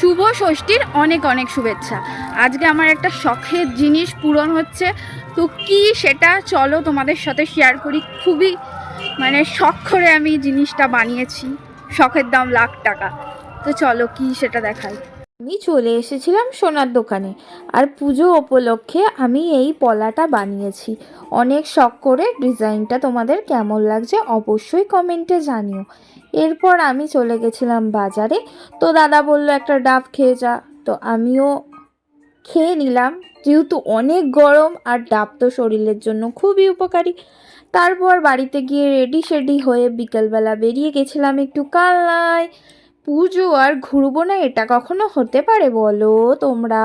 শুভ ষষ্ঠীর অনেক অনেক শুভেচ্ছা। আজকে আমার একটা শখের জিনিস পূরণ হচ্ছে। তো কি সেটা চলো তোমাদের সাথে শেয়ার করি। খুবই মানে শখ করে আমি জিনিসটা বানিয়েছি। শখের দাম লাখ টাকা। তো চলো কি সেটা দেখাই। আমি চলে এসেছিলাম সোনার দোকানে। আর পুজো উপলক্ষে আমি এই পলাটা বানিয়েছি। অনেক শখ করে ডিজাইনটা তোমাদের কেমন লাগছে অবশ্যই কমেন্টে জানিও। এরপর আমি চলে গেছিলাম বাজারে। তো দাদা বলল, একটা ডাব খেয়ে যা। তো আমিও খেয়ে নিলাম। যেহেতু অনেক গরম, আর ডাব তো শরীরের জন্য খুবই উপকারী। তারপর বাড়িতে গিয়ে রেডি শেডি হয়ে বিকেলবেলা বেরিয়ে গেছিলাম একটু কালনায় পুজো আর ঘুরবো না, এটা কখনো হতে পারে বলো তোমরা?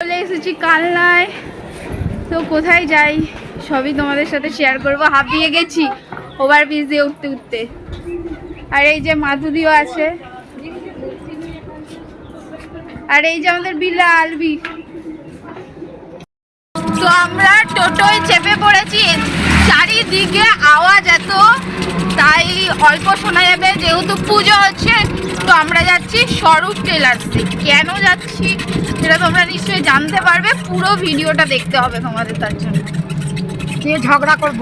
চলে এসেছি কালনায়। তো কোথায় যাই? সবই তোমাদের সাথে শেয়ার করব। হাঁপিয়ে গেছি, ওভার ব্রিজ দিয়ে উঠতে উঠতে। আর এই যে মাধুরীও আছে। আর এই যে আমাদের বিলা আলবি তো আমরা টোটোয় চেপে পড়েছি, চারিদিকে আওয়াজ এত তাই অল্প শোনা যাবে যেহেতু পুজো হচ্ছে তো আমরা যাচ্ছি স্বরূপ টেলার্সে কেন যাচ্ছি সেটা তোমরা নিশ্চয়ই জানতে পারবে পুরো ভিডিওটা দেখতে হবে তোমাদের তার জন্য। নিয়ে ঝগড়া করব।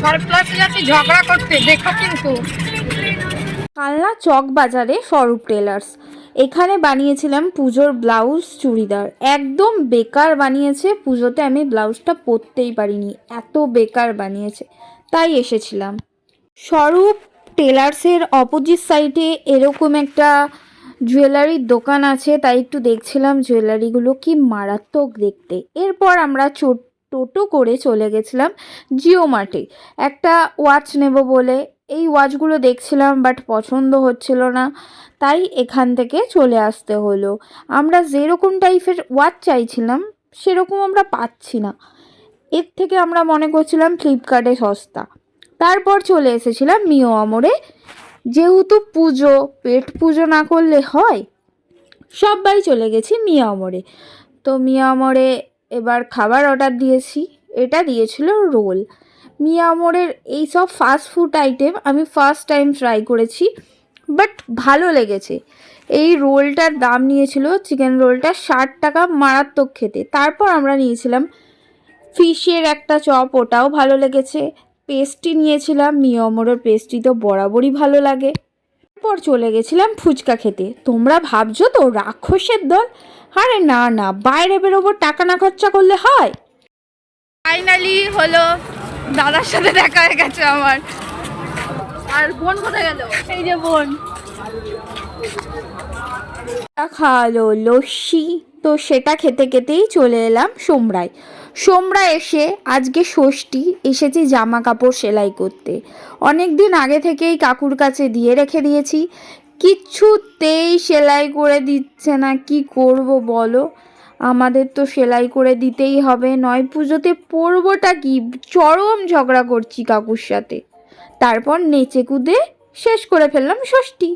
সরপ্লাসে যাচ্ছি ঝগড়া করতে দেখো কিন্তু। কালনা চক বাজারে স্বরূপ টেলার্স এখানে বানিয়েছিলাম পুজোর ব্লাউজ চুড়িদার। একদম বেকার বানিয়েছে পুজোতে আমি ব্লাউজটা পরতেই পারিনি। এত বেকার বানিয়েছে। তাই এসেছিলাম। স্বরূপ টেলার্সের অপোজিট সাইডে এরকম একটা জুয়েলারির দোকান আছে, তাই একটু দেখছিলাম জুয়েলারিগুলো কি মারাত্মক দেখতে। এরপর আমরা টোটো করে চলে গেছিলাম জিও মার্টে। একটা ওয়াচ নেব বলে, এই ওয়াচগুলো দেখছিলাম বাট পছন্দ হচ্ছিল না, তাই এখান থেকে চলে আসতে হলো। আমরা যেরকম টাইপের ওয়াচ চাইছিলাম, সেরকম আমরা পাচ্ছি না। এর থেকে আমরা মনে করছিলাম ফ্লিপকার্টে সস্তা। তারপর চলে এসেছিলাম মিও আমরে যেহেতু পুজো, পেট পুজো না করলে হয়, সবাই চলে গেছি মিয়া আমরে তো মিয়া আমরে এবার খাবার অর্ডার দিয়েছি, এটা দিয়েছিল রোল। মিয়ামোরের এই সব ফাস্ট ফুড আইটেম আমি ফার্স্ট টাইম ট্রাই করেছি বাট ভালো লেগেছে। এই রোলটার দাম নিয়েছিল চিকেন রোলটা ষাট টাকা মারাত্মক খেতে। তারপর আমরা নিয়েছিলাম ফিশের একটা চপ, ওটাও ভালো লেগেছে। পেস্ট্রি নিয়েছিলাম মিয়ামোরের পেস্ট্রি তো বরাবরই ভালো লাগে। তারপর চলে গেছিলাম ফুচকা খেতে। তোমরা ভাবছ তো রাক্ষসের দল? আরে না না বাইরে বেরোবো টাকা না খরচা করলে হয়? ফাইনালি হলো দাদার সাথে দেখা হয়ে গেছে আমার। আর বোন কোথায় গেল? এই যে বোন। খাওয়ালো লস্যি। তো সেটা খেতে খেতেই চলে এলাম সোমরায়। সোমরা এসে আজকে ষষ্ঠী, এসেছি জামা কাপড় সেলাই করতে। অনেক দিন আগে থেকেই কাকুর কাছে দিয়ে রেখে দিয়েছি। কিচ্ছুতেই সেলাই করে দিচ্ছে না, কি করব বলো? আমাদের তো সেলাই করে দিতেই হবে, নয় পুজোতে পরবোটা কি? চরম ঝগড়া করছি কাকুর সাথে। তারপর নেচে কুদে শেষ করে ফেললাম ষষ্ঠী।